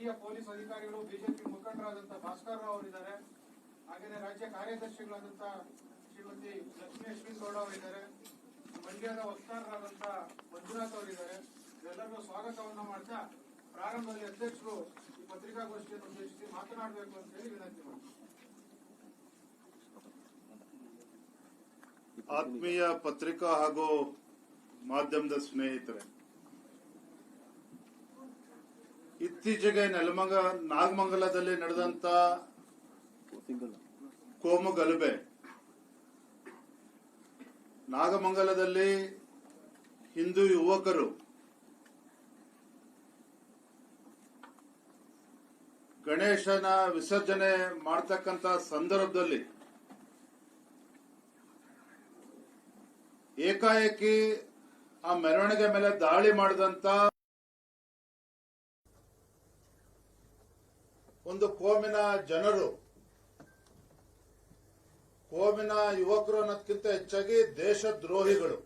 ಹಿರಿಯ ಪೊಲೀಸ್ ಅಧಿಕಾರಿಗಳು, ಬಿಜೆಪಿ ಮುಖಂಡರಾದಂತಹ ಭಾಸ್ಕರ್ ರಾವ್ ಅವರಿದ್ದಾರೆ. ಹಾಗೆಯೇ ರಾಜ್ಯ ಕಾರ್ಯದರ್ಶಿಗಳಾದಂತಹ ಶ್ರೀಮತಿ ಲಕ್ಷ್ಮೀ ಗೌಡ ಅವರಿದ್ದಾರೆ. ಮಂಡ್ಯದ ವಕ್ತಾರರಾದಂತಹ ಮಂಜುನಾಥ್ ಅವರಿದ್ದಾರೆ. ಎಲ್ಲರಿಗೂ ಸ್ವಾಗತವನ್ನು ಮಾಡ್ತಾ ಪ್ರಾರಂಭದಲ್ಲಿ ಅಧ್ಯಕ್ಷರು ಈ ಪತ್ರಿಕಾಗೋಷ್ಠಿಯನ್ನು ಉದ್ದೇಶಿಸಿ ಮಾತನಾಡಬೇಕು ಅಂತ ಹೇಳಿ ವಿನಂತಿ ಮಾಡ್ತೀನಿ. ಆತ್ಮೀಯ ಪತ್ರಿಕಾ ಹಾಗೂ ಮಾಧ್ಯಮದ ಸ್ನೇಹಿತರೆ ಇತ್ತೀಚೆಗೆ ನೆಲಮಂಗ, ನಾಗಮಂಗಲದಲ್ಲಿ ನಡೆದಂತ ಕೋಮು ಗಲಭೆ. ನಾಗಮಂಗಲದಲ್ಲಿ ಹಿಂದೂ ಯುವಕರು ಗಣೇಶನ ವಿಸರ್ಜನೆ ಮಾಡತಕ್ಕಂತ ಸಂದರ್ಭದಲ್ಲಿ ಏಕಾಏಕಿ ಆ ಮೆರವಣಿಗೆ ಮೇಲೆ ದಾಳಿ ಮಾಡಿದಂತ ಒಂದು ಕೋಮಿನ ಜನರು, ಕೋಮಿನ ಯುವಕರು ಅನ್ನೋದಕ್ಕಿಂತ ಹೆಚ್ಚಾಗಿ ದೇಶದ್ರೋಹಿಗಳು.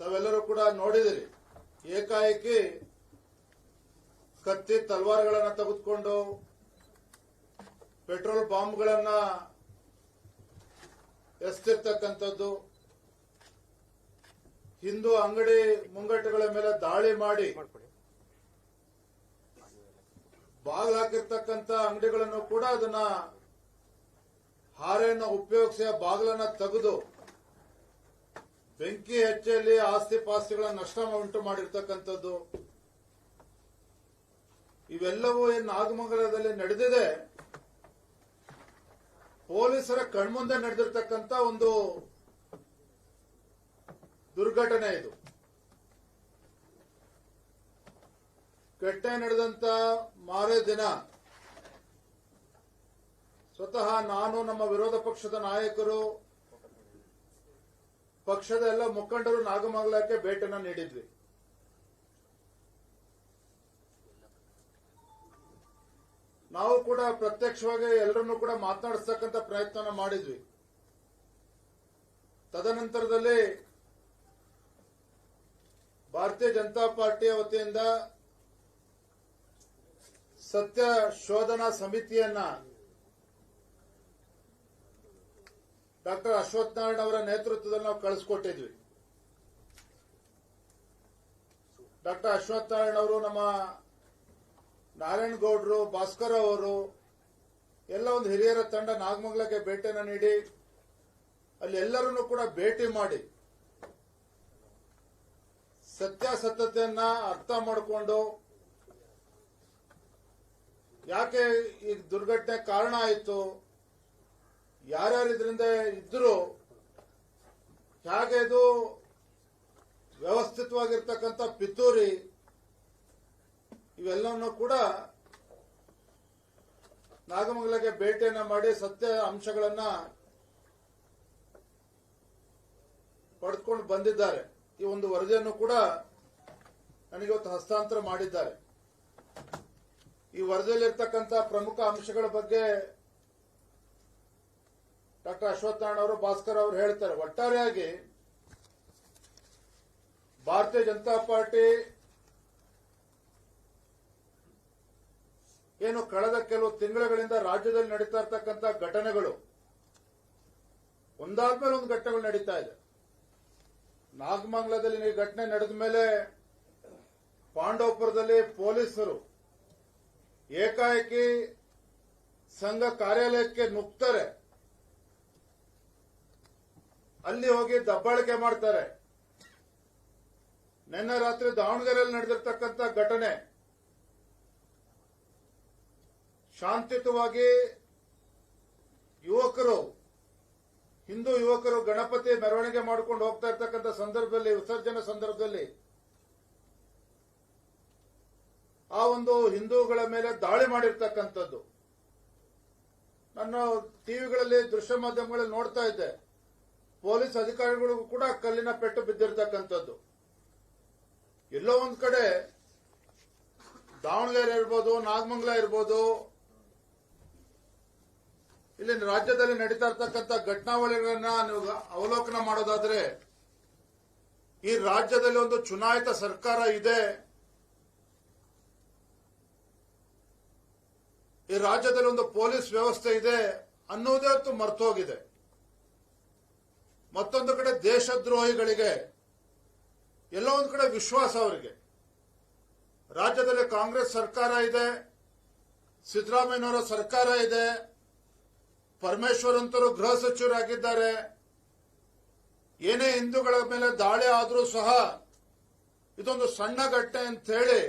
ತಾವೆಲ್ಲರೂ ಕೂಡ ನೋಡಿದಿರಿ, ಏಕಾಏಕಿ ಕತ್ತಿ ತಲ್ವಾರ್ಗಳನ್ನ ತೆಗೆದುಕೊಂಡು ಪೆಟ್ರೋಲ್ ಬಾಂಬ್ಗಳನ್ನ ಎಸ್ತಿರ್ತಕ್ಕಂಥದ್ದು ಹಿಂದೂ ಅಂಗಡಿ ಮುಂಗಟ್ಟುಗಳ ಮೇಲೆ ದಾಳಿ ಮಾಡಿ ಬಾಗಿಲು ಹಾಕಿರ್ತಕ್ಕಂಥ ಅಂಗಡಿಗಳನ್ನು ಕೂಡ ಅದನ್ನ ಹಾರೆಯನ್ನು ಉಪಯೋಗಿಸಿ ಆ ಬಾಗಿಲನ್ನ ತೆಗೆದು ಬೆಂಕಿ ಹೆಚ್ಚಲ್ಲಿ ಆಸ್ತಿ ಪಾಸ್ತಿಗಳ ನಷ್ಟ ಉಂಟು ಮಾಡಿರ್ತಕ್ಕಂಥದ್ದು. ಇವೆಲ್ಲವೂ ಏನು ನಾಗಮಂಗಲದಲ್ಲಿ ನಡೆದಿದೆ. ಪೊಲೀಸರ ಕಣ್ಮುಂದೆ ನಡೆದಿರ್ತಕ್ಕಂಥ ಒಂದು ದುರ್ಘಟನೆ ಇದು. ಕೆಟ್ಟ ನಡೆದಂತ ಮಾರೇ ದಿನ. ಸ್ವತಃ ನಾನು ನಮ್ಮ ವಿರೋಧ ಪಕ್ಷದ ನಾಯಕರು, ಪಕ್ಷದ ಎಲ್ಲ ಮುಖಂಡರು ನಾಗಮಂಗಲಕ್ಕೆ ಭೇಟಿಯನ್ನು ನೀಡಿದ್ವಿ. ನಾವು ಕೂಡ ಪ್ರತ್ಯಕ್ಷವಾಗಿ ಎಲ್ಲರನ್ನೂ ಕೂಡ ಮಾತನಾಡಿಸ್ತಕ್ಕಂಥ ಪ್ರಯತ್ನ ಮಾಡಿದ್ವಿ. ತದನಂತರದಲ್ಲಿ ಭಾರತೀಯ ಜನತಾ ಪಾರ್ಟಿಯ ವತಿಯಿಂದ ಸತ್ಯ ಶೋಧನಾ ಸಮಿತಿಯನ್ನ ಡಾಕ್ಟರ್ ಅಶ್ವಥ್ ನಾರಾಯಣ ಅವರ ನೇತೃತ್ವದಲ್ಲಿ ನಾವು ಕಳಿಸ್ಕೊಟ್ಟಿದ್ವಿ. ಡಾಕ್ಟರ್ ಅಶ್ವಥ್ ನಾರಾಯಣ ಅವರು ನಮ್ಮ ನಾರಾಯಣಗೌಡರು, ಭಾಸ್ಕರ್ ಅವರು, ಎಲ್ಲ ಒಂದು ಹಿರಿಯರ ತಂಡ ನಾಗಮಂಗಲಕ್ಕೆ ಭೇಟಿಯನ್ನು ನೀಡಿ, ಅಲ್ಲಿ ಎಲ್ಲರನ್ನೂ ಕೂಡ ಭೇಟಿ ಮಾಡಿ, ಸತ್ಯಾಸತ್ಯತೆಯನ್ನ ಅರ್ಥ ಮಾಡಿಕೊಂಡು ಯಾಕೆ ಈ ದುರ್ಘಟನೆ ಕಾರಣ ಆಯಿತು? ಯಾರ್ಯಾರು ಇದರಿಂದ ಇದ್ರು? ಹೇಗೆ ಇದು ವ್ಯವಸ್ಥಿತವಾಗಿರ್ತಕ್ಕಂಥ ಪಿತೂರಿ ಇವೆಲ್ಲವನ್ನು ಕೂಡ ನಾಗಮಂಗಲಕ್ಕೆ ಭೇಟಿಯನ್ನ ಮಾಡಿ ಸತ್ಯ ಅಂಶಗಳನ್ನ ಪಡೆದುಕೊಂಡು ಬಂದಿದ್ದಾರೆ. ಈ ಒಂದು ವರದಿಯನ್ನು ಕೂಡ ನನಗೆ ಇವತ್ತು ಹಸ್ತಾಂತರ ಮಾಡಿದ್ದಾರೆ. ಈ ವರದಿಯಲ್ಲಿರ್ತಕ್ಕಂಥ ಪ್ರಮುಖ ಅಂಶಗಳ ಬಗ್ಗೆ ಡಾಕ್ಟರ್ ಅಶ್ವತ್ಥನಾರಾಯಣ ಅವರು, ಭಾಸ್ಕರ್ ಅವರು ಹೇಳ್ತಾರೆ. ಒಟ್ಟಾರೆಯಾಗಿ ಭಾರತೀಯ ಜನತಾ ಪಾರ್ಟಿ ಏನು ಕಳೆದ ಕೆಲವು ತಿಂಗಳುಗಳಿಂದ ರಾಜ್ಯದಲ್ಲಿ ನಡೀತಾ ಇರ್ತಕ್ಕಂಥ ಘಟನೆಗಳು, ಒಂದಾದ್ಮೇಲೆ ಒಂದು ಘಟನೆಗಳು ನಡೀತಾ ಇದೆ. ನಾಗಮಂಗಲದಲ್ಲಿ ಈ ಘಟನೆ ನಡೆದ ಮೇಲೆ ಪಾಂಡವಪುರದಲ್ಲಿ ಪೊಲೀಸರು ಏಕಾಏಕಿ ಸಂಘ ಕಾರ್ಯಾಲಯಕ್ಕೆ ನುಗ್ತಾರೆ. ಅಲ್ಲಿ ಹೋಗಿ ದಬ್ಬಾಳಿಕೆ ಮಾಡ್ತಾರೆ. ನಿನ್ನೆ ರಾತ್ರಿ ದಾವಣಗೆರೆಯಲ್ಲಿ ನಡೆದಿರ್ತಕ್ಕಂಥ ಘಟನೆ ಶಾಂತಿಯುತವಾಗಿ ಯುವಕರು, ಹಿಂದೂ ಯುವಕರು ಗಣಪತಿ ಮೆರವಣಿಗೆ ಮಾಡಿಕೊಂಡು ಹೋಗ್ತಾ ಇರ್ತಕ್ಕಂಥ ಸಂದರ್ಭದಲ್ಲಿ, ವಿಸರ್ಜನೆ ಸಂದರ್ಭದಲ್ಲಿ ಆ ಒಂದು ಹಿಂದೂಗಳ ಮೇಲೆ ದಾಳಿ ಮಾಡಿರ್ತಕ್ಕಂಥದ್ದು. ನನ್ನ ಟಿವಿಗಳಲ್ಲಿ, ದೃಶ್ಯ ಮಾಧ್ಯಮಗಳಲ್ಲಿ ನೋಡ್ತಾ ಇದ್ದೆ. ಪೊಲೀಸ್ ಅಧಿಕಾರಿಗಳಿಗೂ ಕೂಡ ಕಲ್ಲಿನ ಪೆಟ್ಟು ಬಿದ್ದಿರ್ತಕ್ಕಂಥದ್ದು. ಎಲ್ಲೋ ಒಂದ್ ಕಡೆ ದಾವಣಗೆರೆ ಇರ್ಬೋದು, ನಾಗಮಂಗಲ ಇರ್ಬೋದು, ಇಲ್ಲಿ ರಾಜ್ಯದಲ್ಲಿ ನಡೀತಾ ಇರ್ತಕ್ಕಂಥ ಘಟನಾವಳಿಗಳನ್ನ ನೀವು ಅವಲೋಕನ ಮಾಡೋದಾದ್ರೆ ಈ ರಾಜ್ಯದಲ್ಲಿ ಒಂದು ಚುನಾಯಿತ ಸರ್ಕಾರ ಇದೆ. ಈ ರಾಜ್ಯದಲ್ಲಿ ಒಂದು ಪೊಲೀಸ್ ವ್ಯವಸ್ಥೆ ಇದೆ ಅನ್ನೋದೇ ಹೊತ್ತು ಮರ್ತೋಗಿದೆ. ಮತ್ತೊಂದು ಕಡೆ ದೇಶದ್ರೋಹಿಗಳಿಗೆ ಎಲ್ಲೋ ಒಂದು ಕಡೆ ವಿಶ್ವಾಸ ಅವರಿಗೆ. ರಾಜ್ಯದಲ್ಲಿ ಕಾಂಗ್ರೆಸ್ ಸರ್ಕಾರ ಇದೆ, ಸಿದ್ದರಾಮಯ್ಯನವರ ಸರ್ಕಾರ ಇದೆ ಪರಮೇಶ್ವರ್ ಅಂತರೂ ಗೃಹ ಸಚಿವರಾಗಿದ್ದಾರೆ. ಏನೇ ಹಿಂದೂಗಳ ಮೇಲೆ ದಾಳಿ ಆದರೂ ಸಹ ಇದೊಂದು ಸಣ್ಣ ಘಟನೆ ಅಂತ ಹೇಳಿ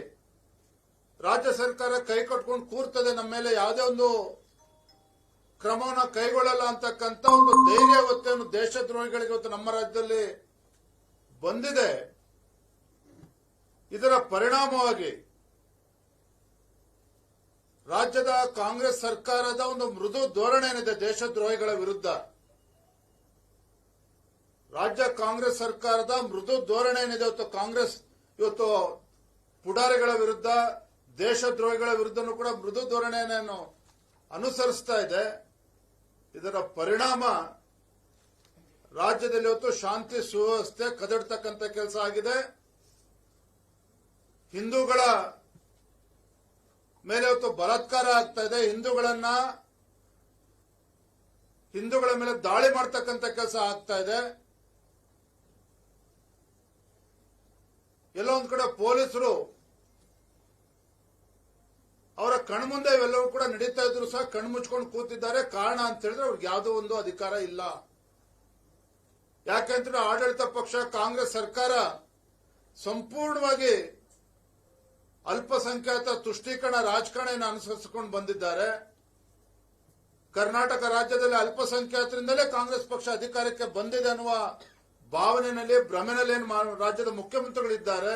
ರಾಜ್ಯ ಸರ್ಕಾರ ಕೈ ಕಟ್ಕೊಂಡು ಕೂರ್ತದೆ ನಮ್ಮ ಮೇಲೆ ಯಾವುದೇ ಒಂದು ಕ್ರಮವನ್ನು ಕೈಗೊಳ್ಳಲ್ಲ ಅಂತಕ್ಕಂಥ ಒಂದು ಧೈರ್ಯ ಇವತ್ತೇನು ದೇಶದ್ರೋಹಿಗಳಿಗೆ ಇವತ್ತು ನಮ್ಮ ರಾಜ್ಯದಲ್ಲಿ ಬಂದಿದೆ. ಇದರ ಪರಿಣಾಮವಾಗಿ ರಾಜ್ಯದ ಕಾಂಗ್ರೆಸ್ ಸರ್ಕಾರದ ಒಂದು ಮೃದು ಧೋರಣೆ ಏನಿದೆ ದೇಶದ್ರೋಹಿಗಳ ವಿರುದ್ಧ? ರಾಜ್ಯ ಕಾಂಗ್ರೆಸ್ ಸರ್ಕಾರದ ಮೃದು ಧೋರಣೆ ಏನಿದೆ ಇವತ್ತು ಕಾಂಗ್ರೆಸ್ ಇವತ್ತು ಪುಡಾರಿಗಳ ವಿರುದ್ಧ ದೇಶದ್ರೋಹಿಗಳ ವಿರುದ್ಧನೂ ಕೂಡ ಮೃದು ಧೋರಣೆಯನ್ನು ಅನುಸರಿಸ್ತಾ ಇದೆ. ಇದರ ಪರಿಣಾಮ ರಾಜ್ಯದಲ್ಲಿ ಇವತ್ತು ಶಾಂತಿ ಸುವ್ಯವಸ್ಥೆ ಕದಡ್ತಕ್ಕಂಥ ಕೆಲಸ ಆಗಿದೆ. ಹಿಂದೂಗಳ ಮೇಲೆ ಇವತ್ತು ಬಲಾತ್ಕಾರ ಆಗ್ತಾ ಇದೆ. ಹಿಂದೂಗಳನ್ನ, ಹಿಂದೂಗಳ ಮೇಲೆ ದಾಳಿ ಮಾಡ್ತಕ್ಕಂಥ ಕೆಲಸ ಆಗ್ತಾ ಇದೆ. ಎಲ್ಲೋ ಒಂದ್ ಕಡೆ ಪೊಲೀಸರು ಅವರ ಕಣ್ಮುಂದೆ ಇವೆಲ್ಲವೂ ಕೂಡ ನಡೀತಾ ಇದ್ರು ಸಹ ಕಣ್ ಮುಚ್ಕೊಂಡು ಕೂತಿದ್ದಾರೆ. ಕಾರಣ ಅಂತ ಹೇಳಿದ್ರೆ ಅವ್ರಿಗೆ ಯಾವುದೋ ಒಂದು ಅಧಿಕಾರ ಇಲ್ಲ. ಯಾಕೆಂದ್ರೆ ಆಡಳಿತ ಪಕ್ಷ, ಕಾಂಗ್ರೆಸ್ ಸರ್ಕಾರ ಸಂಪೂರ್ಣವಾಗಿ ಅಲ್ಪಸಂಖ್ಯಾತ ತುಷ್ಟೀಕರಣ ರಾಜಕಾರಣ ಅನುಸರಿಸಿಕೊಂಡು ಬಂದಿದ್ದಾರೆ. ಕರ್ನಾಟಕ ರಾಜ್ಯದಲ್ಲಿ ಅಲ್ಪಸಂಖ್ಯಾತರಿಂದಲೇ ಕಾಂಗ್ರೆಸ್ ಪಕ್ಷ ಅಧಿಕಾರಕ್ಕೆ ಬಂದಿದೆ ಅನ್ನುವ ಭಾವನೆಯಲ್ಲಿ ಭ್ರಮೆನಲ್ಲಿ ರಾಜ್ಯದ ಮುಖ್ಯಮಂತ್ರಿಗಳಿದ್ದಾರೆ.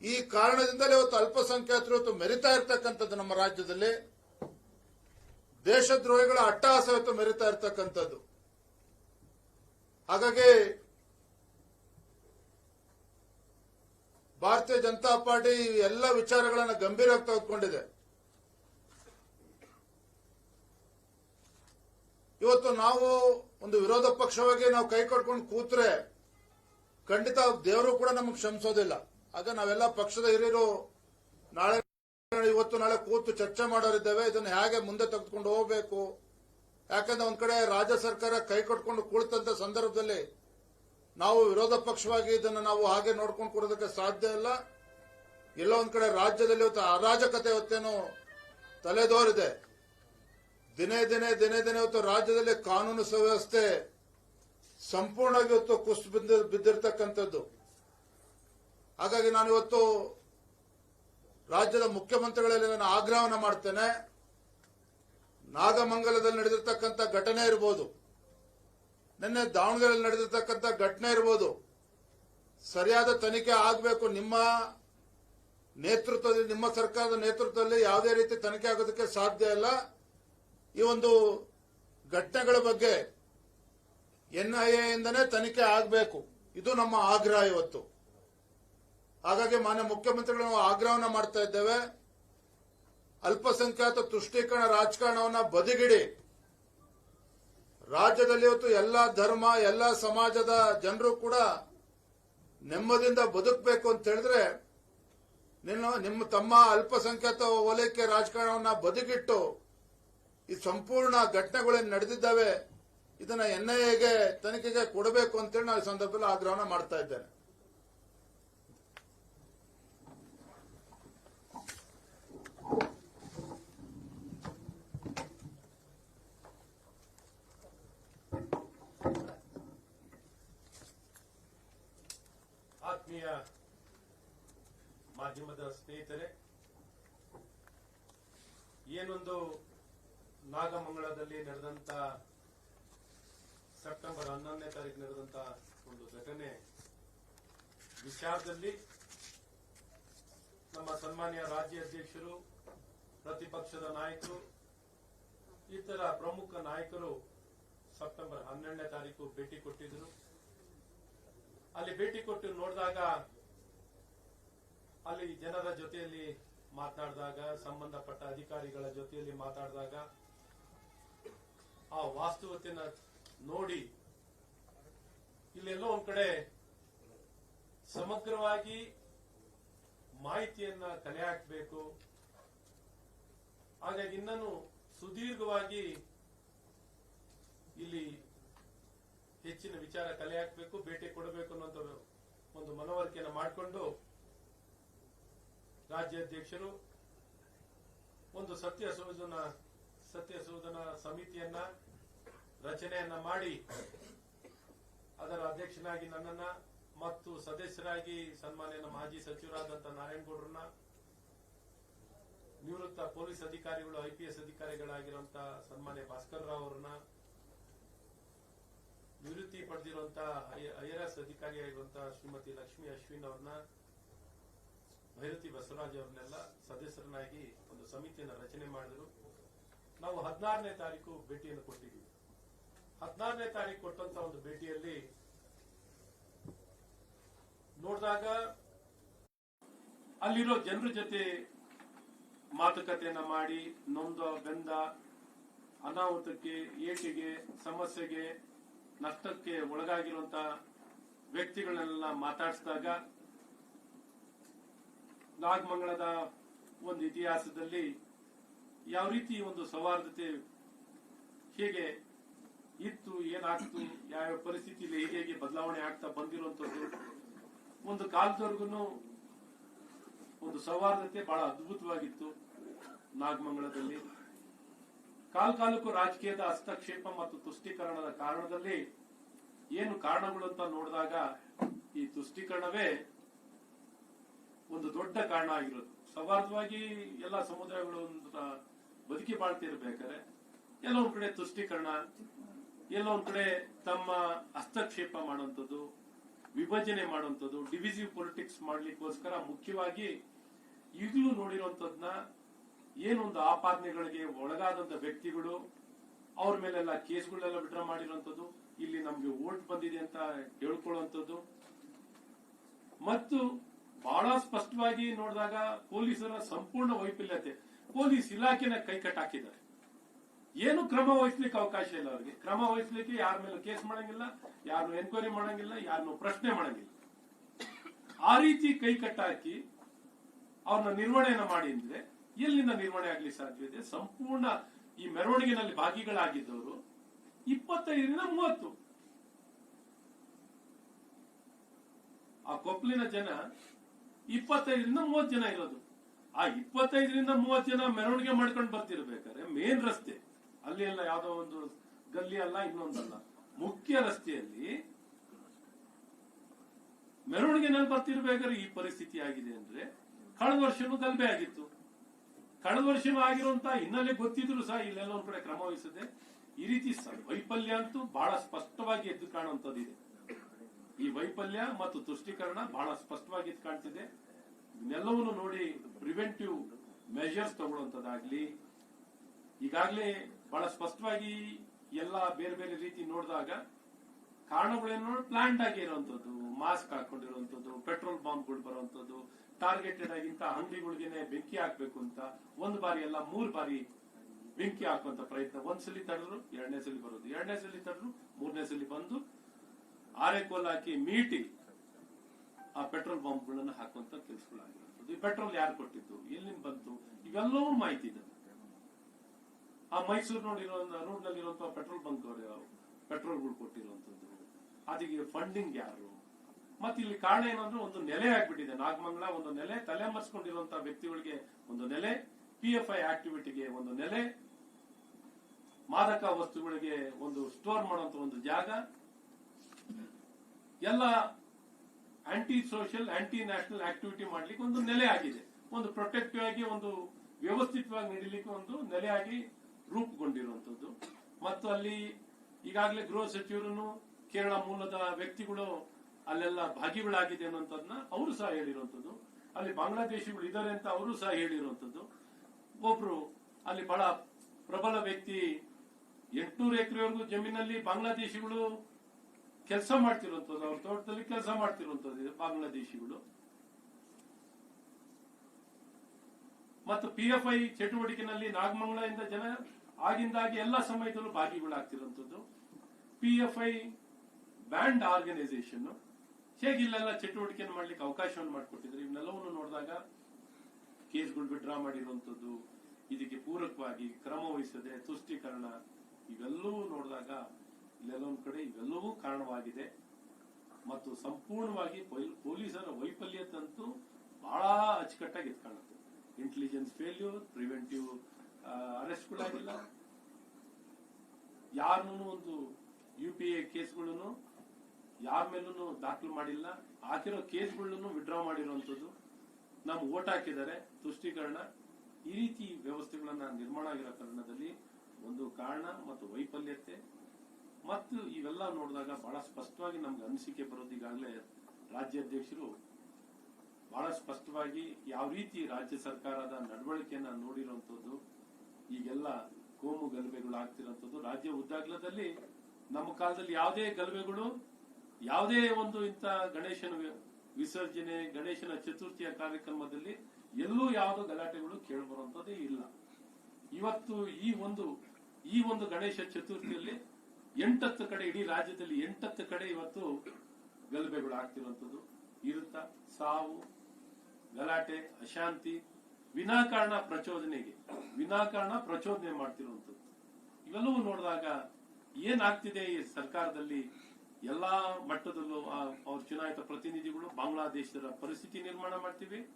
ಈ ಕಾರಣದಿಂದಲೇ ಇವತ್ತು ಅಲ್ಪಸಂಖ್ಯಾತರು ಇವತ್ತು ಮೆರಿತಾ ಇರ್ತಕ್ಕಂಥದ್ದು ನಮ್ಮ ರಾಜ್ಯದಲ್ಲಿ. ದೇಶದ್ರೋಹಿಗಳ ಅಟ್ಟಹಾಸ ಇವತ್ತು ಮೆರಿತಾ ಇರ್ತಕ್ಕಂಥದ್ದು. ಹಾಗಾಗಿ ಭಾರತೀಯ ಜನತಾ ಪಾರ್ಟಿ ಎಲ್ಲ ವಿಚಾರಗಳನ್ನು ಗಂಭೀರವಾಗಿ ತೆಗೆದುಕೊಂಡಿದೆ. ಇವತ್ತು ನಾವು ಒಂದು ವಿರೋಧ ಪಕ್ಷವಾಗಿ ನಾವು ಕೈ ಕಟ್ಕೊಂಡು ಕೂತ್ರೆ ಖಂಡಿತ ದೇವರು ಕೂಡ ನಮಗೆ ಕ್ಷಮಿಸೋದಿಲ್ಲ. ಆಗ ನಾವೆಲ್ಲ ಪಕ್ಷದ ಹಿರಿಯರು ನಾಳೆ ಇವತ್ತು ನಾಳೆ ಕೂತು ಚರ್ಚೆ ಮಾಡೋರಿದ್ದೇವೆ, ಇದನ್ನ ಹೇಗೆ ಮುಂದೆ ತೆಗೆದುಕೊಂಡು ಹೋಗಬೇಕು? ಯಾಕಂದ್ರೆ ಒಂದ್ ಕಡೆ ರಾಜ್ಯ ಸರ್ಕಾರ ಕೈ ಕಟ್ಕೊಂಡು ಕುಳಿತಂತ ಸಂದರ್ಭದಲ್ಲಿ ನಾವು ವಿರೋಧ ಪಕ್ಷವಾಗಿ ಇದನ್ನು ನಾವು ಹಾಗೆ ನೋಡ್ಕೊಂಡು ಕೊಡೋದಕ್ಕೆ ಸಾಧ್ಯ ಇಲ್ಲ. ಎಲ್ಲ ಒಂದ್ ಕಡೆ ರಾಜ್ಯದಲ್ಲಿ ಇವತ್ತು ಅರಾಜಕತೆ ಇವತ್ತೇನು ತಲೆದೋರಿದೆ. ದಿನೇ ದಿನೇ ದಿನೇ ದಿನೇ ಇವತ್ತು ರಾಜ್ಯದಲ್ಲಿ ಕಾನೂನು ಸುವ್ಯವಸ್ಥೆ ಸಂಪೂರ್ಣವಾಗಿ ಇವತ್ತು ಕುಸಿದು ಬಿದ್ದ ಬಿದ್ದಿರ್ತಕ್ಕಂಥದ್ದು. ಹಾಗಾಗಿ ನಾನು ಇವತ್ತು ರಾಜ್ಯದ ಮುಖ್ಯಮಂತ್ರಿಗಳಲ್ಲಿ ನಾನು ಆಗ್ರಹವನ್ನು ಮಾಡ್ತೇನೆ. ನಾಗಮಂಗಲದಲ್ಲಿ ನಡೆದಿರ್ತಕ್ಕಂಥ ಘಟನೆ ಇರ್ಬೋದು, ನಿನ್ನೆ ದಾವಣಗೆರೆಯಲ್ಲಿ ನಡೆದಿರ್ತಕ್ಕಂಥ ಘಟನೆ ಇರ್ಬೋದು, ಸರಿಯಾದ ತನಿಖೆ ಆಗಬೇಕು. ನಿಮ್ಮ ನೇತೃತ್ವದಲ್ಲಿ, ನಿಮ್ಮ ಸರ್ಕಾರದ ನೇತೃತ್ವದಲ್ಲಿ ಯಾವುದೇ ರೀತಿ ತನಿಖೆ ಆಗೋದಕ್ಕೆ ಸಾಧ್ಯ ಇಲ್ಲ. ಈ ಒಂದು ಘಟನೆಗಳ ಬಗ್ಗೆ ಎನ್ಐಎ ಇಂದನೇ ತನಿಖೆ ಆಗಬೇಕು. ಇದು ನಮ್ಮ ಆಗ್ರಹ ಇವತ್ತು. ಹಾಗಾಗಿ ಮಾನ್ಯ ಮುಖ್ಯಮಂತ್ರಿಗಳು ನಾವು ಆಗ್ರಹವನ್ನ ಮಾಡ್ತಾ ಇದ್ದೇವೆ. ಅಲ್ಪಸಂಖ್ಯಾತ ತುಷ್ಟೀಕರಣ ರಾಜಕಾರಣವನ್ನ ಬದಿಗಿಡಿ. ರಾಜ್ಯದಲ್ಲಿ ಇವತ್ತು ಎಲ್ಲ ಧರ್ಮ, ಎಲ್ಲ ಸಮಾಜದ ಜನರು ಕೂಡ ನೆಮ್ಮದಿಯಿಂದ ಬದುಕಬೇಕು ಅಂತ ಹೇಳಿದ್ರೆ, ನಿನ್ನ, ನಿಮ್ಮ ತಮ್ಮ ಅಲ್ಪಸಂಖ್ಯಾತ ವಲಯಕ್ಕೆ ರಾಜಕಾರಣವನ್ನ ಬದುಕಿಟ್ಟು ಈ ಸಂಪೂರ್ಣ ಘಟನೆಗಳೇನು ನಡೆದಿದ್ದಾವೆ, ಇದನ್ನ ಎನ್ಐಎಗೆ ತನಿಖೆಗೆ ಕೊಡಬೇಕು ಅಂತೇಳಿ ನಾವು ಈ ಸಂದರ್ಭದಲ್ಲಿ ಆಗ್ರಹ ಮಾಡ್ತಾ ಇದ್ದೇನೆ ಆತ್ಮೀಯ ಮಾಧ್ಯಮದ ಸ್ನೇಹಿತರೆ ಏನೊಂದು ನಾಗಮಂಗಳದಲ್ಲಿ ನಡೆದಂತ ಸೆಪ್ಟೆಂಬರ್ ಹನ್ನೊಂದನೇ ತಾರೀಕು ನಡೆದಂತ ಒಂದು ಘಟನೆ ವಿಚಾರದಲ್ಲಿ ನಮ್ಮ ಸನ್ಮಾನ್ಯ ರಾಜ್ಯ ಅಧ್ಯಕ್ಷರು, ಪ್ರತಿಪಕ್ಷದ ನಾಯಕರು, ಇತರ ಪ್ರಮುಖ ನಾಯಕರು ಸೆಪ್ಟೆಂಬರ್ ಹನ್ನೆರಡನೇ ತಾರೀಕು ಭೇಟಿ ಕೊಟ್ಟಿದ್ರು ಅಲ್ಲಿ ಭೇಟಿ ಕೊಟ್ಟು ನೋಡಿದಾಗ ಅಲ್ಲಿ ಜನರ ಜೊತೆಯಲ್ಲಿ ಮಾತಾಡಿದಾಗ ಸಂಬಂಧಪಟ್ಟ ಅಧಿಕಾರಿಗಳ ಜೊತೆಯಲ್ಲಿ ಮಾತಾಡಿದಾಗ ಆ ವಾಸ್ತವತೆಯನ್ನು ನೋಡಿ ಇಲ್ಲೆಲ್ಲೋ ಒಂದ್ ಕಡೆ ಸಮಗ್ರವಾಗಿ ಮಾಹಿತಿಯನ್ನ ಕಲೆ ಹಾಕಬೇಕು. ಹಾಗಾಗಿ ಇನ್ನೂ ಸುದೀರ್ಘವಾಗಿ ಇಲ್ಲಿ ಹೆಚ್ಚಿನ ವಿಚಾರ ಕಲೆ ಹಾಕಬೇಕು, ಭೇಟಿ ಕೊಡಬೇಕು ಅನ್ನುವಂತ ಒಂದು ಮನವರಿಕೆಯನ್ನು ಮಾಡಿಕೊಂಡು ರಾಜ್ಯಾಧ್ಯಕ್ಷರು ಒಂದು ಸತ್ಯ ಸೋಧನ ಸತ್ಯ ಶೋಧನ ಸಮಿತಿಯನ್ನ ರಚನೆಯನ್ನ ಮಾಡಿ ಅದರ ಅಧ್ಯಕ್ಷನಾಗಿ ನನ್ನನ್ನ ಮತ್ತು ಸದಸ್ಯರಾಗಿ ಸನ್ಮಾನ್ಯನ ಮಾಜಿ ಸಚಿವರಾದಂತ ನಾರಾಯಣಗೌಡರನ್ನ, ನಿವೃತ್ತ ಪೊಲೀಸ್ ಅಧಿಕಾರಿಗಳು, ಐಪಿಎಸ್ ಅಧಿಕಾರಿಗಳಾಗಿರುವಂತಹ ಸನ್ಮಾನ್ಯ ಭಾಸ್ಕರ್ ರಾವ್ ಅವರನ್ನ, ನಿವೃತ್ತಿ ಪಡೆದಿರುವಂತಹ ಐಆರ್ಎಸ್ ಅಧಿಕಾರಿಯಾಗಿರುವಂತಹ ಶ್ರೀಮತಿ ಲಕ್ಷ್ಮಿ ಅಶ್ವಿನ್ ಅವ್ರನ್ನ ಭೈರತಿ ಬಸವರಾಜ್ ಅವರನ್ನೆಲ್ಲ ಸದಸ್ಯರನ್ನಾಗಿ ಒಂದು ಸಮಿತಿಯನ್ನು ರಚನೆ ಮಾಡಿದರು. ನಾವು ಹದಿನಾರನೇ ತಾರೀಕು ಭೇಟಿಯನ್ನು ಕೊಟ್ಟಿದ್ದೀವಿ. ಹದಿನಾರನೇ ತಾರೀಕು ಕೊಟ್ಟಂತ ಒಂದು ಭೇಟಿಯಲ್ಲಿ ನೋಡಿದಾಗ ಅಲ್ಲಿರೋ ಜನರ ಜೊತೆ ಮಾತುಕತೆಯನ್ನ ಮಾಡಿ, ನೊಂದ, ಬೆಂದ, ಅನಾಹುತಕ್ಕೆ, ಏಟಿಗೆ, ಸಮಸ್ಯೆಗೆ, ನಷ್ಟಕ್ಕೆ ಒಳಗಾಗಿರುವಂತ ವ್ಯಕ್ತಿಗಳನ್ನೆಲ್ಲ ಮಾತಾಡಿಸಿದಾಗ ನಾಗಮಂಗಲದ ಒಂದು ಇತಿಹಾಸದಲ್ಲಿ ಯಾವ ರೀತಿ ಒಂದು ಸೌಹಾರ್ದತೆ ಹೇಗೆ ಇತ್ತು, ಏನಾಗ್ತು ಯಾವ ಪರಿಸ್ಥಿತಿಯಲ್ಲಿ ಹೇಗೆ ಹೇಗೆ ಬದಲಾವಣೆ ಆಗ್ತಾ ಬಂದಿರುವಂತದ್ದು ಒಂದು ಕಾಲದವರೆಗೂ ಒಂದು ಸೌಹಾರ್ದತೆ ಬಹಳ ಅದ್ಭುತವಾಗಿತ್ತು ನಾಗಮಂಗಳದಲ್ಲಿ ಕಾಲ್ ಕಾಲಕ್ಕೂ ರಾಜಕೀಯದ ಹಸ್ತಕ್ಷೇಪ ಮತ್ತು ತುಷ್ಟೀಕರಣದ ಕಾರಣದಲ್ಲಿ ಏನು ಕಾರಣಗಳು ಅಂತ ನೋಡಿದಾಗ ಈ ತುಷ್ಟೀಕರಣವೇ ಒಂದು ದೊಡ್ಡ ಕಾರಣ ಆಗಿರೋದು. ಸೌಹಾರ್ದವಾಗಿ ಎಲ್ಲ ಸಮುದಾಯಗಳು ಬದುಕಿ ಬಾಳ್ತಿರ್ಬೇಕಾದ್ರೆ ಎಲ್ಲ ಒಂದ್ ಕಡೆ ತುಷ್ಟೀಕರಣ, ಎಲ್ಲ ಒಂದ್ ಕಡೆ ತಮ್ಮ ಹಸ್ತಕ್ಷೇಪ ಮಾಡುವಂಥದ್ದು, ವಿಭಜನೆ ಮಾಡುವಂಥದ್ದು ಡಿವಿಸಿವ್ ಪೊಲಿಟಿಕ್ಸ್ ಮಾಡ್ಲಿಕ್ಕೋಸ್ಕರ ಮುಖ್ಯವಾಗಿ ಈಗಲೂ ನೋಡಿರುವಂತದ್ನ ಏನೊಂದು ಆಪಾದನೆಗಳಿಗೆ ಒಳಗಾದಂತ ವ್ಯಕ್ತಿಗಳು ಅವ್ರ ಮೇಲೆಲ್ಲ ಕೇಸ್ಗಳನ್ನೆಲ್ಲ ವಿಡ್ರಾ ಮಾಡಿರುವಂತದ್ದು ಇಲ್ಲಿ ನಮ್ಗೆ ವೋಟ್ ಬಂದಿದೆ ಅಂತ ಹೇಳ್ಕೊಳ್ಳುವಂಥದ್ದು. ಮತ್ತು ಬಹಳ ಸ್ಪಷ್ಟವಾಗಿ ನೋಡಿದಾಗ ಪೊಲೀಸರ ಸಂಪೂರ್ಣ ವೈಫಲ್ಯತೆ. ಪೊಲೀಸ್ ಇಲಾಖೆನ ಕೈಕಟ್ಟಾಕಿದ್ದಾರೆ ಏನು ಕ್ರಮ ವಹಿಸ್ಲಿಕ್ಕೆ ಅವಕಾಶ ಇಲ್ಲ ಅವರಿಗೆ. ಕ್ರಮ ವಹಿಸ್ಲಿಕ್ಕೆ ಯಾರ ಮೇಲೆ ಕೇಸ್ ಮಾಡಂಗಿಲ್ಲ, ಯಾರನ್ನು ಎನ್ಕ್ವೈರಿ ಮಾಡಂಗಿಲ್ಲ, ಯಾರನ್ನು ಪ್ರಶ್ನೆ ಮಾಡಂಗಿಲ್ಲ. ಆ ರೀತಿ ಕೈ ಕಟ್ಟಾಕಿ ಅವ್ರನ್ನ ನಿರ್ವಹಣೆಯನ್ನು ಮಾಡಿ ಅಂದ್ರೆ ಎಲ್ಲಿಂದ ನಿರ್ವಹಣೆ ಆಗ್ಲಿ ಸಾಧ್ಯ ಇದೆ? ಸಂಪೂರ್ಣ ಈ ಮೆರವಣಿಗೆನಲ್ಲಿ ಭಾಗಿಗಳಾಗಿದ್ದವರು ಇಪ್ಪತ್ತೈದರಿಂದ ಮೂವತ್ತು. ಆ ಕೊಪ್ಪಲಿನ ಜನ ಇಪ್ಪತ್ತೈದರಿಂದ ಮೂವತ್ತು ಜನ ಇರೋದು. ಆ ಇಪ್ಪತ್ತೈದರಿಂದ ಮೂವತ್ತು ಜನ ಮೆರವಣಿಗೆ ಮಾಡ್ಕೊಂಡು ಬರ್ತಿರ್ಬೇಕಾದ್ರೆ ಮೇನ್ ರಸ್ತೆ. ಅಲ್ಲಿ ಎಲ್ಲ ಯಾವ್ದೋ ಒಂದು ಗಲ್ಲಿ ಅಲ್ಲ, ಇನ್ನೊಂದಲ್ಲ. ಮುಖ್ಯ ರಸ್ತೆಯಲ್ಲಿ ಮೆರವಣಿಗೆನಲ್ಲಿ ಬರ್ತಿರ್ಬೇಕಾದ್ರೆ ಈ ಪರಿಸ್ಥಿತಿ ಆಗಿದೆ ಅಂದ್ರೆ ಕಳೆದ ವರ್ಷನೂ ಗಲಭೆ ಆಗಿತ್ತು. ಕಳೆದ ವರ್ಷನೂ ಆಗಿರುವಂತ ಹಿನ್ನೆಲೆ ಗೊತ್ತಿದ್ರು ಸಹ ಇಲ್ಲೆಲ್ಲ ಒಂದ್ ಕಡೆ ಕ್ರಮ ವಹಿಸದೆ ಈ ರೀತಿ ವೈಫಲ್ಯ ಅಂತೂ ಬಹಳ ಸ್ಪಷ್ಟವಾಗಿ ಎದ್ದು ಕಾಣುವಂತದ್ದಿದೆ ಈ ವೈಫಲ್ಯ ಮತ್ತು ತುಷ್ಟೀಕರಣ ಬಹಳ ಸ್ಪಷ್ಟವಾಗಿ ಕಾಣ್ತಿದೆ. ಇದನ್ನೆಲ್ಲವನ್ನು ನೋಡಿ ಪ್ರಿವೆಂಟಿವ್ ಮೆಷರ್ಸ್ ತಗೊಳ್ಳುವಂತದ್ದಾಗ್ಲಿ ಈಗಾಗಲೇ ಬಹಳ ಸ್ಪಷ್ಟವಾಗಿ ಎಲ್ಲ ಬೇರೆ ಬೇರೆ ರೀತಿ ನೋಡಿದಾಗ ಕಾರಣಗಳೇನು ಪ್ಲಾಂಟ್ ಆಗಿ ಇರುವಂತದ್ದು ಮಾಸ್ಕ್ ಹಾಕೊಂಡಿರುವಂತದ್ದು ಪೆಟ್ರೋಲ್ ಬಾಂಬ್ಗಳು ಬರುವಂತದ್ದು ಟಾರ್ಗೆಟೆಡ್ ಆಗಿಂತ ಅಂಗಡಿಗಳಿಗೆ ಬೆಂಕಿ ಹಾಕ್ಬೇಕು ಅಂತ, ಒಂದು ಬಾರಿ ಎಲ್ಲ ಮೂರು ಬಾರಿ ಬೆಂಕಿ ಹಾಕುವಂತ ಪ್ರಯತ್ನ. ಒಂದ್ಸಲಿ ತಡರು ಎರಡನೇ ಸಲ ಬರೋದು. ಎರಡನೇ ಸಲ ತಡೆದ್ರು, ಮೂರನೇ ಸಲ ಬಂದು ಆರೆಕೋಲ್ ಹಾಕಿ ಮೀಟಿ ಆ ಪೆಟ್ರೋಲ್ ಬಾಂಬ್ಗಳನ್ನು ಹಾಕುವಂತ ಕೆಲಸಗಳಾಗಿರುವಂತದ್ದು ಈ ಪೆಟ್ರೋಲ್ ಯಾರು ಕೊಟ್ಟಿದ್ದು? ಎಲ್ಲಿಂದ ಬಂತು? ಇವೆಲ್ಲವೂ ಮಾಹಿತಿ ಇದೆ. ಆ ಮೈಸೂರು ನೋಡಿರೋ ರೋಡ್ ನಲ್ಲಿರುವಂತಹ ಪೆಟ್ರೋಲ್ ಬಂಕ್ ಪೆಟ್ರೋಲ್ಗಳು ಕೊಟ್ಟಿರುವಂತದ್ದು. ಅದಕ್ಕೆ ಫಂಡಿಂಗ್ ಯಾರು? ಮತ್ತೆ ಇಲ್ಲಿ ಕಾರಣ ಏನಂದ್ರೆ ಒಂದು ನೆಲೆ ಆಗ್ಬಿಟ್ಟಿದೆ. ನಾಗಮಂಗಲ ಒಂದು ನೆಲೆ ತಲೆ ಮರೆಸ್ಕೊಂಡಿರುವಂತಹ ವ್ಯಕ್ತಿಗಳಿಗೆ ಒಂದು ನೆಲೆ ಪಿ ಎಫ್ ಐ ಆಕ್ಟಿವಿಟಿಗೆ ಒಂದು ನೆಲೆ, ಮಾದಕ ವಸ್ತುಗಳಿಗೆ ಒಂದು ಸ್ಟೋರ್ ಮಾಡುವಂತ ಒಂದು ಜಾಗ ಎಲ್ಲ anti social anti national activity ಮಾಡಲಿಕ್ಕೆ ಒಂದು ನೆಲೆ ಆಗಿದೆ. ಒಂದು ಪ್ರೊಟೆಕ್ಟಿವ್ ಆಗಿ, ಒಂದು ವ್ಯವಸ್ಥಿತವಾಗಿ ನಡೀಲಿಕ್ಕೆ ಒಂದು ನೆಲೆಯಾಗಿ ರೂಪುಗೊಂಡಿರುವಂತದ್ದು ಮತ್ತು ಅಲ್ಲಿ ಈಗಾಗಲೇ ಗೃಹ ಸಚಿವರನ್ನು ಕೇರಳ ಮೂಲದ ವ್ಯಕ್ತಿಗಳು ಅಲ್ಲೆಲ್ಲ ಭಾಗಿಗಳಾಗಿದೆ ಅನ್ನೋದನ್ನ ಅವರು ಸಹ ಹೇಳಿರುವಂತದ್ದು ಅಲ್ಲಿ ಬಾಂಗ್ಲಾದೇಶಿಗಳು ಇದ್ದಾರೆ ಅಂತ ಅವರು ಸಹ ಹೇಳಿರುವಂತದ್ದು ಒಬ್ರು ಅಲ್ಲಿ ಬಹಳ ಪ್ರಬಲ ವ್ಯಕ್ತಿ ಎಂಟುನೂರು ಎಕರೆವರೆಗೂ ಜಮೀನಲ್ಲಿ ಬಾಂಗ್ಲಾದೇಶಿಗಳು ಕೆಲಸ ಮಾಡ್ತಿರುವಂತದ್ದು ಅವ್ರ ತೋಟದಲ್ಲಿ ಕೆಲಸ ಮಾಡ್ತಿರುವಂತದ್ದು ಬಾಂಗ್ಲಾದೇಶಿಗಳು. ಮತ್ತು ಪಿ ಎಫ್ ಐ ಚಟುವಟಿಕೆನಲ್ಲಿ ನಾಗಮಂಗಲದಿಂದ ಜನ ಆಗಿಂದಾಗಿ ಎಲ್ಲ ಸಮಯದಲ್ಲೂ ಭಾಗಿಗಳಾಗ್ತಿರುವಂತದ್ದು P F I banned organisation. ಹೇಗೆ ಇಲ್ಲೆಲ್ಲ ಚಟುವಟಿಕೆಯನ್ನು ಮಾಡ್ಲಿಕ್ಕೆ ಅವಕಾಶವನ್ನು ಮಾಡಿಕೊಟ್ಟಿದ್ರು ಇವನ್ನೆಲ್ಲವನ್ನು ನೋಡಿದಾಗ ಕೇಸ್ಗಳು ವಿಡ್ರಾ ಮಾಡಿರುವಂತದ್ದು ಇದಕ್ಕೆ ಪೂರಕವಾಗಿ ಕ್ರಮ ವಹಿಸದೆ ತುಷ್ಟೀಕರಣ, ಇವೆಲ್ಲವೂ ನೋಡಿದಾಗ ಇಲ್ಲೆಲ್ಲ ಒಂದ್ ಕಡೆ ಇವೆಲ್ಲವೂ ಕಾರಣವಾಗಿದೆ. ಮತ್ತು ಸಂಪೂರ್ಣವಾಗಿ ಪೊಲ್- ಪೊಲೀಸರ ವೈಫಲ್ಯದಂತೂ ಬಹಳ ಅಚ್ಚುಕಟ್ಟಾಗಿ ಎತ್ಕೊಳ್ಳುತ್ತೆ ಇಂಟೆಲಿಜೆನ್ಸ್ ಫೇಲ್ಯೂರ್ ಪ್ರಿವೆಂಟಿವ್ ಅರೆಸ್ಟ್ಗಳಾಗಿಲ್ಲ ಯಾರನ್ನೂ ಒಂದು ಯು ಪಿ ಎ ಕೇಸ್ಗಳನ್ನು ಯಾರ ಮೇಲೂ ದಾಖಲು ಮಾಡಿಲ್ಲ. ಹಾಕಿರೋ ಕೇಸ್ಗಳನ್ನು ವಿಡ್ರಾ ಮಾಡಿರುವಂತದ್ದು ನಮ್ಗೆ ಓಟ್ ಹಾಕಿದ್ದಾರೆ, ತುಷ್ಟೀಕರಣ. ಈ ರೀತಿ ವ್ಯವಸ್ಥೆಗಳನ್ನ ನಿರ್ಮಾಣ ಆಗಿರೋ ಕಾರಣದಲ್ಲಿ ಒಂದು ಕಾರಣ ಮತ್ತು ವೈಫಲ್ಯತೆ. ಮತ್ತು ಇವೆಲ್ಲ ನೋಡಿದಾಗ ಬಹಳ ಸ್ಪಷ್ಟವಾಗಿ ನಮ್ಗೆ ಅನಿಸಿಕೆ ಬರೋದು ಈಗಾಗಲೇ ರಾಜ್ಯಾಧ್ಯಕ್ಷರು ಬಹಳ ಸ್ಪಷ್ಟವಾಗಿ ಯಾವ ರೀತಿ ರಾಜ್ಯ ಸರ್ಕಾರದ ನಡವಳಿಕೆಯನ್ನ ನೋಡಿರುವಂತದ್ದು ಈಗೆಲ್ಲ ಕೋಮು ಗಲಭೆಗಳು ಆಗ್ತಿರೋಂಥದ್ದು ರಾಜ್ಯ ಉದ್ದಾಗ್ಲದಲ್ಲಿ ನಮ್ಮ ಕಾಲದಲ್ಲಿ ಯಾವುದೇ ಗಲಭೆಗಳು, ಯಾವುದೇ ಒಂದು ಇಂಥ ಗಣೇಶನ ವಿಸರ್ಜನೆ, ಗಣೇಶನ ಚತುರ್ಥಿಯ ಕಾರ್ಯಕ್ರಮದಲ್ಲಿ ಎಲ್ಲೂ ಯಾವುದೋ ಗಲಾಟೆಗಳು ಕೇಳಿಬರುವಂತದ್ದೇ ಇಲ್ಲ. ಇವತ್ತು ಈ ಒಂದು ಈ ಒಂದು ಗಣೇಶ ಚತುರ್ಥಿಯಲ್ಲಿ ಎಂಟತ್ತು ಕಡೆ, ಇಡೀ ರಾಜ್ಯದಲ್ಲಿ ಎಂಟತ್ತು ಕಡೆ ಇವತ್ತು ಗಲಭೆಗಳು ಆಗ್ತಿರುವಂತದ್ದು ಇರುತ್ತ, ಸಾವು, ಗಲಾಟೆ, ಅಶಾಂತಿ, ವಿನಾಕಾರಣ ಪ್ರಚೋದನೆಗೆ, ವಿನಾಕಾರಣ ಪ್ರಚೋದನೆ ಮಾಡ್ತಿರುವಂತದ್ದು ಇವೆಲ್ಲವೂ ನೋಡಿದಾಗ ಏನಾಗ್ತಿದೆ ಈ ಸರ್ಕಾರದಲ್ಲಿ? ಎಲ್ಲಾ ಮಟ್ಟದಲ್ಲೂ ಅವ್ರ ಚುನಾಯಿತ ಪ್ರತಿನಿಧಿಗಳು ಬಾಂಗ್ಲಾದೇಶದ ಪರಿಸ್ಥಿತಿ ನಿರ್ಮಾಣ ಮಾಡ್ತೀವಿ.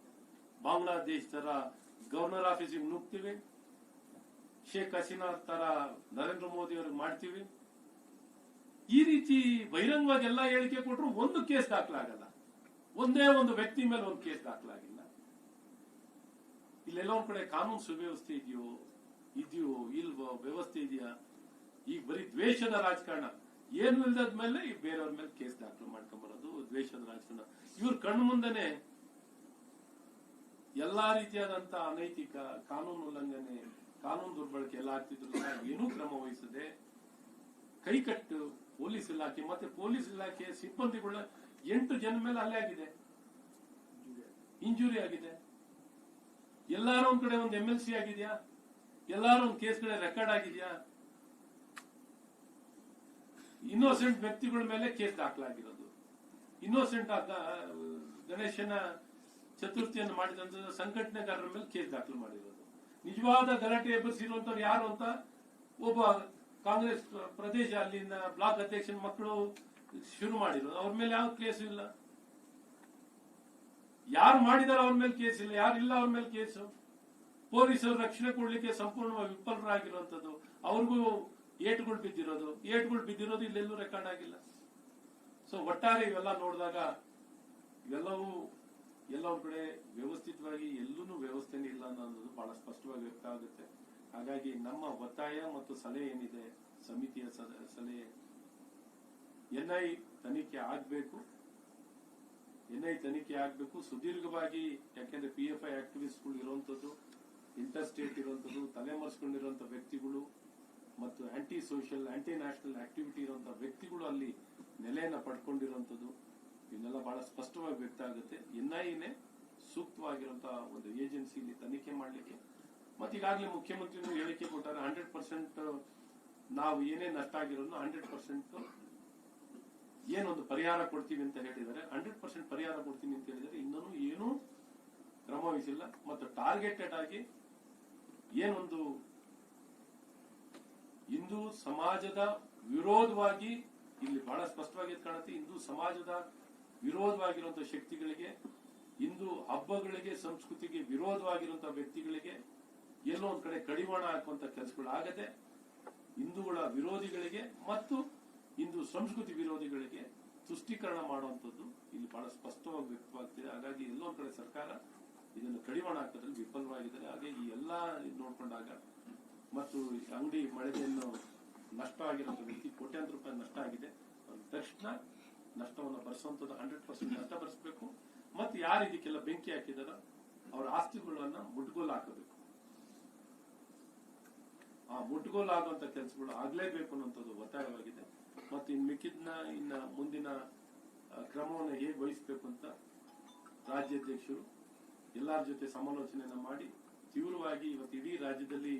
ಬಾಂಗ್ಲಾದೇಶದ ಗವರ್ನರ್ ಆಫೀಸಿಗೆ ನುಗ್ತೀವಿ. ಶೇಖ್ ಹಸೀನಾ ತರ ನರೇಂದ್ರ ಮೋದಿ ಅವ್ರಿಗೆ ಮಾಡ್ತೀವಿ. ಈ ರೀತಿ ಬಹಿರಂಗವಾಗಿ ಎಲ್ಲ ಹೇಳಿಕೆ ಕೊಟ್ಟರು ಒಂದು ಕೇಸ್ ದಾಖಲಾಗಲ್ಲ. ಒಂದೇ ಒಂದು ವ್ಯಕ್ತಿ ಮೇಲೆ ಒಂದು ಕೇಸ್ ದಾಖಲಾಗಿಲ್ಲ. ಇಲ್ಲೆಲ್ಲ ಒಂದ್ ಕಡೆ ಕಾನೂನು ಸುವ್ಯವಸ್ಥೆ ಇದೆಯೋ ಇದೆಯೋ, ಇಲ್ವೋ, ವ್ಯವಸ್ಥೆ ಇದೆಯಾ? ಈಗ ಬರೀ ದ್ವೇಷದ ರಾಜಕಾರಣ. ಏನು ಇಲ್ದಾದ್ಮೇಲೆ ಮೇಲೆ ಈ ಬೇರೆಯವ್ರ ಮೇಲೆ ಕೇಸ್ ದಾಖಲು ಮಾಡ್ಕೊಂಡ್ಬರೋದು ದ್ವೇಷದ ರಾಜಕಾರಣ. ಇವ್ರ ಕಣ್ಣು ಮುಂದೆನೆ ಎಲ್ಲಾ ರೀತಿಯಾದಂತ ಅನೈತಿಕ ಕಾನೂನು ಉಲ್ಲಂಘನೆ, ಕಾನೂನು ದುರ್ಬಳಕೆ ಎಲ್ಲ ಆಗ್ತಿದ್ರು ಏನೂ ಕ್ರಮ ವಹಿಸದೆ ಕೈಕಟ್ಟು ಪೊಲೀಸ್ ಇಲಾಖೆ, ಮತ್ತೆ ಪೊಲೀಸ್ ಇಲಾಖೆ ಸಿಬ್ಬಂದಿಗಳ ಎಂಟು ಜನ ಮೇಲೆ ಹಲ್ಲೆ ಆಗಿದೆ. ಇಂಜುರಿ ಆಗಿದೆ. ಎಲ್ಲಾರು ಒಂದ್ ಕಡೆ ಒಂದು ಎಂ ಎಲ್ ಸಿ ಆಗಿದ್ಯಾ? ಎಲ್ಲಾರು ಒಂದ್ ಕೇಸ್ ಕಡೆ ರೆಕಾರ್ಡ್ ಆಗಿದ್ಯಾ? ಇನ್ನೋಸೆಂಟ್ ವ್ಯಕ್ತಿಗಳ ಮೇಲೆ ಕೇಸ್ ದಾಖಲಾಗಿರೋದು. ಇನ್ನೋಸೆಂಟ್ ಆದ ಗಣೇಶನ ಚತುರ್ಥಿಯನ್ನು ಮಾಡಿದಂತ ಸಂಘಟನೆಗಾರರ ಮೇಲೆ ಕೇಸ್ ದಾಖಲು ಮಾಡಿರೋದು. ನಿಜವಾದ ಗಲಾಟೆ ಎಬ್ಬರಿಸಿರುವಂತವ್ರು ಯಾರು ಅಂತ ಒಬ್ಬ ಕಾಂಗ್ರೆಸ್ ಪ್ರದೇಶ ಅಲ್ಲಿಂದ ಬ್ಲಾಕ್ ಅಧ್ಯಕ್ಷನ ಮಕ್ಕಳು ಶುರು ಮಾಡಿರೋದು. ಅವ್ರ ಮೇಲೆ ಯಾವ ಕೇಸು ಇಲ್ಲ. ಯಾರು ಮಾಡಿದಾರ ಅವ್ರ ಮೇಲೆ ಕೇಸ್ ಇಲ್ಲ. ಯಾರು ಇಲ್ಲ ಅವ್ರ ಮೇಲೆ ಕೇಸು. ಪೊಲೀಸರು ರಕ್ಷಣೆ ಕೊಡ್ಲಿಕ್ಕೆ ಸಂಪೂರ್ಣವಾಗಿ ವಿಫಲರಾಗಿರುವಂತದ್ದು ಅವ್ರಿಗೂ ಏಟುಗಳು ಬಿದ್ದಿರೋದು. ಏಟುಗಳು ಬಿದ್ದಿರೋದು ಇಲ್ಲೆಲ್ಲೂ ರೆಕಾರ್ಡ್ ಆಗಿಲ್ಲ. ಸೊ ಒಟ್ಟಾರೆ ಇವೆಲ್ಲ ನೋಡಿದಾಗ ಇವೆಲ್ಲವೂ ಎಲ್ಲ ಒಂದ್ ಕಡೆ ವ್ಯವಸ್ಥಿತವಾಗಿ ಎಲ್ಲೂ ವ್ಯವಸ್ಥೆನೇ ಇಲ್ಲ ಅನ್ನೋದು ಬಹಳ ಸ್ಪಷ್ಟವಾಗಿ ವ್ಯಕ್ತ ಆಗುತ್ತೆ ಹಾಗಾಗಿ ನಮ್ಮ ಒತ್ತಾಯ ಮತ್ತು ಸಲಹೆ ಏನಿದೆ, ಸಮಿತಿಯ ಸಲಹೆ. ಎನ್ಐ ತನಿಖೆ ಆಗಬೇಕು. ಎನ್ಐ ತನಿಖೆ ಆಗಬೇಕು. ಸುದೀರ್ಘವಾಗಿ, ಯಾಕೆಂದ್ರೆ ಪಿ ಎಫ್ ಐ ಆಕ್ಟಿವಿಸ್ಟ್ಗಳು ಇರುವಂತದ್ದು ಇಂಟರ್ಸ್ಟೇಟ್ ಇರುವಂತದ್ದು ತಲೆಮರೆಸ್ಕೊಂಡಿರುವಂತ ವ್ಯಕ್ತಿಗಳು ಮತ್ತು anti social anti national activity ಇರುವಂತಹ ವ್ಯಕ್ತಿಗಳು ಅಲ್ಲಿ ನೆಲೆಯನ್ನು ಪಡ್ಕೊಂಡಿರುವಂತದ್ದು ಇದನ್ನೆಲ್ಲ ಬಹಳ ಸ್ಪಷ್ಟವಾಗಿ ವ್ಯಕ್ತ ಆಗುತ್ತೆ. ಎನ್ಐಎನೇ ಸೂಕ್ತವಾಗಿರುವಂತಹ ಒಂದು ಏಜೆನ್ಸಿ ಇಲ್ಲಿ ತನಿಖೆ ಮಾಡಲಿಕ್ಕೆ ಮತ್ತೆ ಈಗಾಗಲೇ ಮುಖ್ಯಮಂತ್ರಿಗಳು ಹೇಳಿಕೆ ಕೊಟ್ಟಾರೆ ಹಂಡ್ರೆಡ್ ಪರ್ಸೆಂಟ್ ನಾವು ಏನೇ ನಷ್ಟ ಆಗಿರೋದು ಹಂಡ್ರೆಡ್ ಪರ್ಸೆಂಟ್ ಏನೊಂದು ಪರಿಹಾರ ಕೊಡ್ತೀವಿ ಅಂತ ಹೇಳಿದರೆ ಹಂಡ್ರೆಡ್ ಪರ್ಸೆಂಟ್ ಪರಿಹಾರ ಕೊಡ್ತೀನಿ ಅಂತ ಹೇಳಿದರೆ ಇನ್ನೂ ಏನೂ ಕ್ರಮ ವಹಿಸಿಲ್ಲ. ಮತ್ತು ಟಾರ್ಗೆಟೆಡ್ ಆಗಿ ಏನೊಂದು ಹಿಂದೂ ಸಮಾಜದ ವಿರೋಧವಾಗಿ ಇಲ್ಲಿ ಬಹಳ ಸ್ಪಷ್ಟವಾಗಿ ಕಾಣುತ್ತೆ. ಹಿಂದೂ ಸಮಾಜದ ವಿರೋಧವಾಗಿರುವಂತಹ ಶಕ್ತಿಗಳಿಗೆ, ಹಿಂದೂ ಹಬ್ಬಗಳಿಗೆ, ಸಂಸ್ಕೃತಿಗೆ ವಿರೋಧವಾಗಿರುವಂತಹ ವ್ಯಕ್ತಿಗಳಿಗೆ ಎಲ್ಲೋ ಒಂದ್ ಕಡೆ ಕಡಿವಾಣ ಹಾಕುವಂತ ಕೆಲಸಗಳು ಆಗದೆ ಹಿಂದೂಗಳ ವಿರೋಧಿಗಳಿಗೆ ಮತ್ತು ಹಿಂದೂ ಸಂಸ್ಕೃತಿ ವಿರೋಧಿಗಳಿಗೆ ತುಷ್ಟೀಕರಣ ಮಾಡುವಂತದ್ದು ಇಲ್ಲಿ ಬಹಳ ಸ್ಪಷ್ಟವಾಗಿ ವ್ಯಕ್ತವಾಗ್ತಿದೆ. ಹಾಗಾಗಿ ಎಲ್ಲೋ ಒಂದ್ ಕಡೆ ಸರ್ಕಾರ ಇದನ್ನು ಕಡಿವಾಣ ಹಾಕೋದ್ರಲ್ಲಿ ವಿಫಲವಾಗಿದ್ದಾರೆ. ಹಾಗೆ ಈ ಎಲ್ಲಾ ನೋಡ್ಕೊಂಡಾಗ ಮತ್ತು ಅಂಗಡಿ ಮಳೆಯನ್ನು ನಷ್ಟ ಆಗಿರುವಂತ ವ್ಯಕ್ತಿ ಕೋಟ್ಯಾಂತರ ರೂಪಾಯಿ ನಷ್ಟ ಆಗಿದೆ. ತಕ್ಷಣ ನಷ್ಟವನ್ನು ಭರಿಸುವಂತದ್ದು ಹಂಡ್ರೆಡ್ ಪರ್ಸೆಂಟ್ ನಷ್ಟ ಭರಿಸಬೇಕು ಮತ್ತು ಯಾರು ಇದಕ್ಕೆಲ್ಲ ಬೆಂಕಿ ಹಾಕಿದಾರ ಅವರ ಆಸ್ತಿಗಳನ್ನ ಮುಟ್ಗೋಲು ಹಾಕಬೇಕು. ಆ ಮುಟ್ಗೋಲಾಗುವಂತ ಕೆಲಸಗಳು ಆಗ್ಲೇಬೇಕು ಅನ್ನುವಂಥದ್ದು ಒತ್ತಾಯವಾಗಿದೆ. ಮತ್ತು ಇನ್ ಮಿಕ್ಕಿದ್ನ ಇನ್ನ ಮುಂದಿನ ಕ್ರಮವನ್ನು ಹೇಗೆ ವಹಿಸಬೇಕು ಅಂತ ರಾಜ್ಯಾಧ್ಯಕ್ಷರು ಎಲ್ಲರ ಜೊತೆ ಸಮಾಲೋಚನೆಯನ್ನ ಮಾಡಿ ತೀವ್ರವಾಗಿ ಇವತ್ತು ಇಡೀ ರಾಜ್ಯದಲ್ಲಿ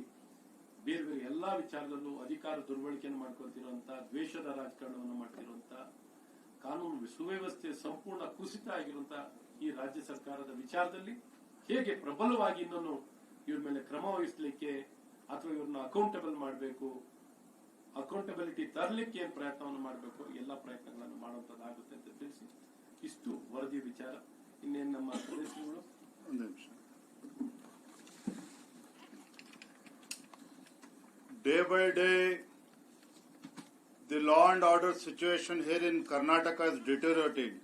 ಬೇರೆ ಬೇರೆ ಎಲ್ಲಾ ವಿಚಾರದಲ್ಲೂ ಅಧಿಕಾರ ದುರ್ಬಳಕೆಯನ್ನು ಮಾಡ್ಕೊಳ್ತಿರುವಂತಹ ದ್ವೇಷದ ರಾಜಕಾರಣವನ್ನು ಮಾಡ್ತಿರುವಂತ, ಕಾನೂನು ಸುವ್ಯವಸ್ಥೆ ಸಂಪೂರ್ಣ ಕುಸಿತ ಆಗಿರುವಂತ ಈ ರಾಜ್ಯ ಸರ್ಕಾರದ ವಿಚಾರದಲ್ಲಿ ಹೇಗೆ ಪ್ರಬಲವಾಗಿ ಇನ್ನೊಂದು ಇವ್ರ ಮೇಲೆ ಕ್ರಮ ವಹಿಸ್ಲಿಕ್ಕೆ ಅಥವಾ ಇವ್ರನ್ನ ಅಕೌಂಟೆಬಲ್ ಮಾಡಬೇಕು ಅಕೌಂಟೆಬಿಲಿಟಿ ತರಲಿಕ್ಕೆ ಏನ್ ಪ್ರಯತ್ನವನ್ನು ಮಾಡಬೇಕು, ಎಲ್ಲ ಪ್ರಯತ್ನಗಳನ್ನು ಮಾಡುವಂತದ್ದಾಗುತ್ತೆ ಅಂತ ತಿಳಿಸಿ ಇಷ್ಟು ವರದಿ ವಿಚಾರ ಇನ್ನೇನು ನಮ್ಮ ಸದಸ್ಯರುಗಳು ಒಂದು ನಿಮಿಷ day by day the law and order situation here in Karnataka is deteriorating.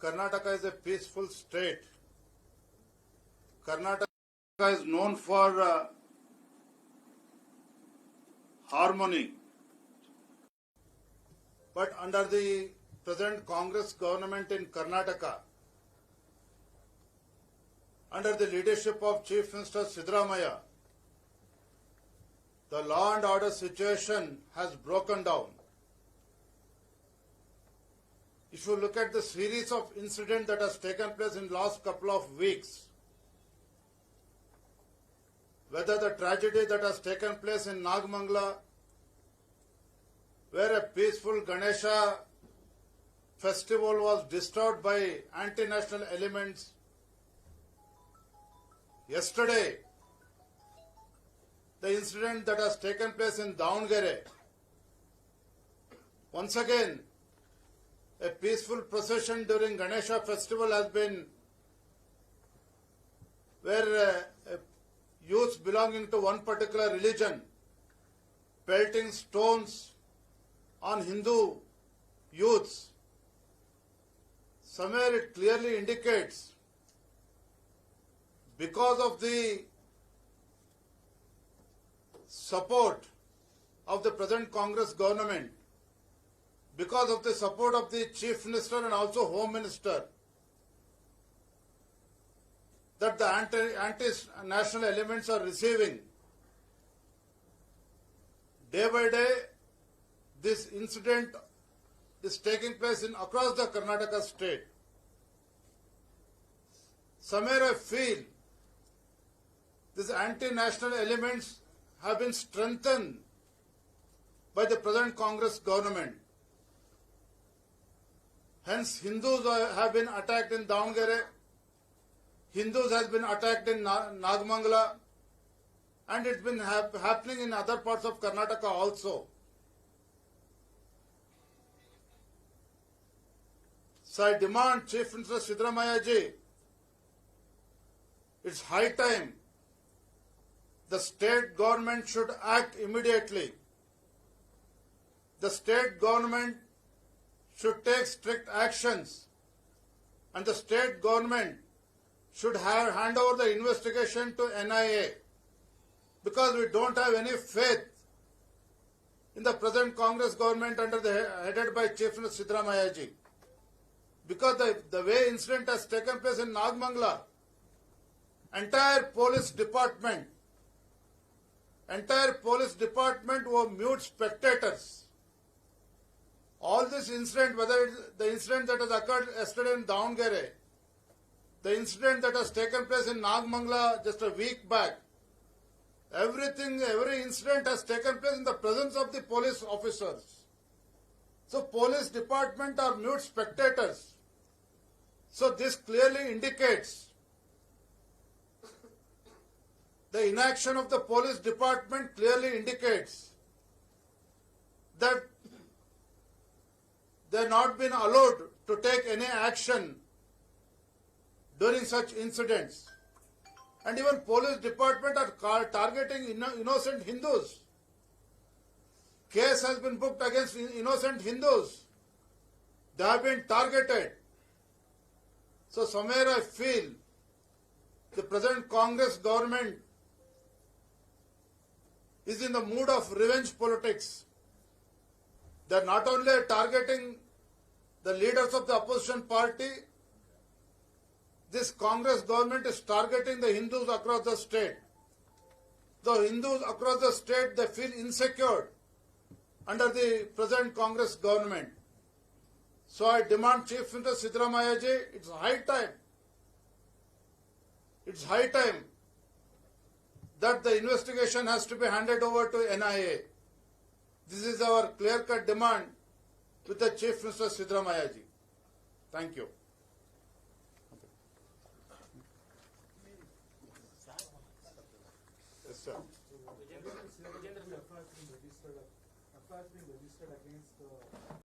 Karnataka is a peaceful state. Karnataka is known for uh, harmony. But under the present Congress government in Karnataka, under the leadership of Chief Minister Sidramaya, the law and order situation has broken down. If you look at the series of incidents that has taken place in last couple of weeks, whether the tragedy that has taken place in Nagmangla, where a peaceful Ganesha festival was disturbed by anti-national elements. Yesterday, the incident that has taken place in Davangere. Once again, a peaceful procession during Ganesha festival has been where uh, youths belonging to one particular religion pelting stones on Hindu youths. Somewhere it clearly indicates because of the support of the present Congress government, because of the support of the Chief Minister and also Home Minister, that the anti, anti-national elements are receiving. Day by day, this incident is taking place in across the Karnataka state. Somewhere I feel these anti-national elements have been strengthened by the present Congress government. Hence, Hindus have been attacked in Davangere, Hindus has been attacked in Na- Nagmangala, and it's been hap- happening in other parts of Karnataka also. So I demand Chief Minister Sidramaya ji, it's high time the state government should act immediately. The state government should take strict actions and the state government should have hand over the investigation to NIA because we don't have any faith in the present Congress government under the headed by Chief Minister Sidramaya ji. Because the, the way incident has taken place in Nagmangla, entire police department, entire police department were mute spectators. All this incident, whether the incident that has occurred yesterday in Davangere, the incident that has taken place in Nagmangla just a week back, everything, every incident has taken place in the presence of the police officers. So police department are mute spectators. So this clearly indicates the inaction of the police department clearly indicates that they have not been allowed to take any action during such incidents. And even police department are targeting inno- innocent Hindus. Case has been booked against in- innocent Hindus. They have been targeted. So somewhere I feel the present Congress government is in the mood of revenge politics. They are not only targeting the leaders of the opposition party, this Congress government is targeting the Hindus across the state. The Hindus across the state they feel insecure under the present Congress government. So I demand Chief Minister Sidramaya ji, it's high time. It's high time that the investigation has to be handed over to NIA. This is our clear-cut demand with the Chief Minister Sidramaya ji. Thank you.